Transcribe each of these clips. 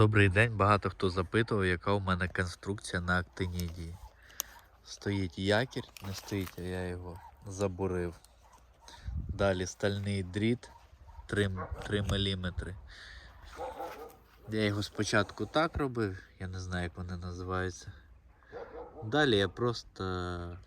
Добрий день. Багато хто запитував, яка у мене конструкція на актинідії. Стоїть якір, не стоїть, а я його забурив. Далі стальний дріт 3, 3 мм. Я його спочатку так робив, я не знаю, як вони називаються. Далі я просто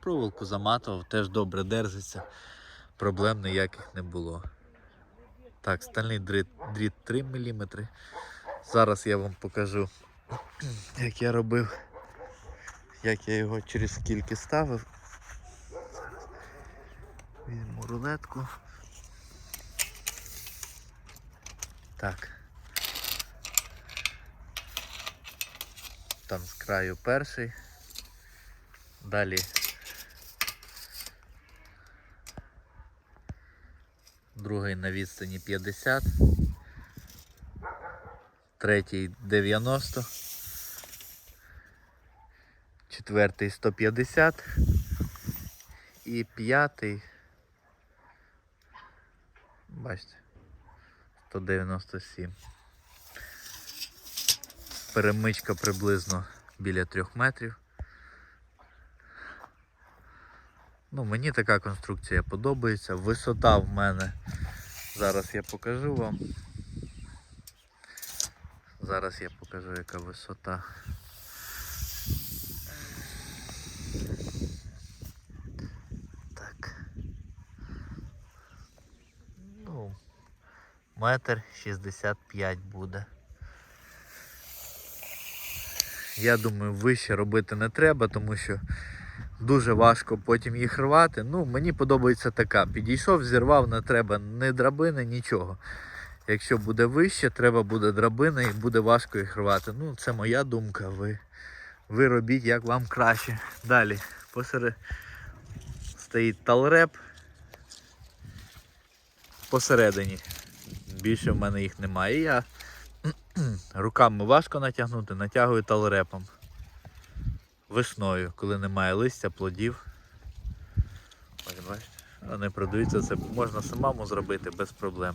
проволоку заматував, теж добре держиться. Проблем ніяких не було. Так, стальний дріт, дріт 3 мм. Зараз я вам покажу, як я робив, як я його через скільки ставив. Візьму рулетку. Так. Там з краю перший. Далі другий на відстані 50 третій 90, четвертий 150 і п'ятий, бачите, 197. Перемичка приблизно біля 3 метрів. Ну, мені така конструкція подобається. Висота в мене, зараз я покажу вам. Зараз я покажу, яка висота. Так. Ну, метр шістдесят п'ять буде. Я думаю, вище робити не треба, тому що дуже важко потім їх рвати. Ну, мені подобається така. Підійшов, зірвав, не треба ні драбини, нічого. Якщо буде вище, треба буде драбина і буде важко їх рвати. Ну, це моя думка. Ви, ви робіть як вам краще. Далі посеред стоїть талреп. Посередині. Більше в мене їх немає. Я руками важко натягнути, натягую талрепом. Весною, коли немає листя, плодів. Ось бачите, вони продаються, це можна самому зробити без проблем.